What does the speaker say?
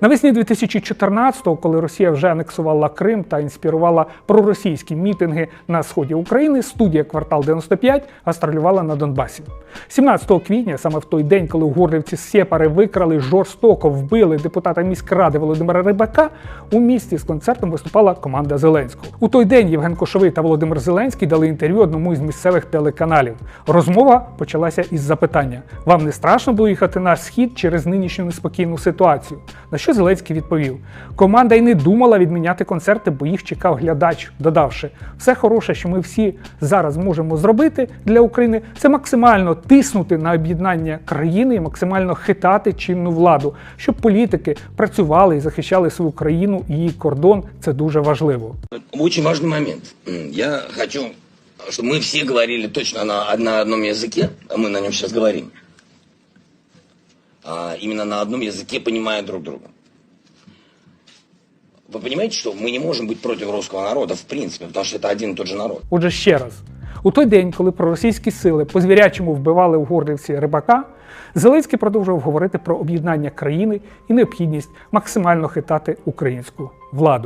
Навесні 2014-го, коли Росія вже анексувала Крим та інспірувала проросійські мітинги на сході України, студія Квартал 95 гастролювала на Донбасі. 17 квітня, саме в той день, коли угорливці Сєпари викрали жорстоко вбили депутата міськради Володимира Рибака, у місті з концертом виступала команда Зеленського. У той день Євген Кошовий та Володимир Зеленський дали інтерв'ю одному із місцевих телеканалів. Розмова почалася із запитання: вам не страшно було їхати на схід через нинішню неспокійну ситуацію? На що Зеленський відповів: команда й не думала відміняти концерти, бо їх чекав глядач, додавши: все хороше, що ми всі зараз можемо зробити для України, це максимально тиснути на об'єднання країни і максимально хитати чинну владу, щоб політики працювали і захищали свою країну і її кордон. Це дуже важливо. Очень важный момент. М, Я хочу, чтобы мы все говорили точно на, на одном языке, а мы на нем сейчас говорим. А, именно на одном языке, понимая друг друга. Вы понимаете, что мы не можем быть против русского народа, в принципе, потому что это один и тот же народ. Отже, ще раз, у той день, коли проросійські сили по звірячому вбивали у Горлівці рибака, Зеленський продовжував говорити про об'єднання країни і необхідність максимально хитати українську владу.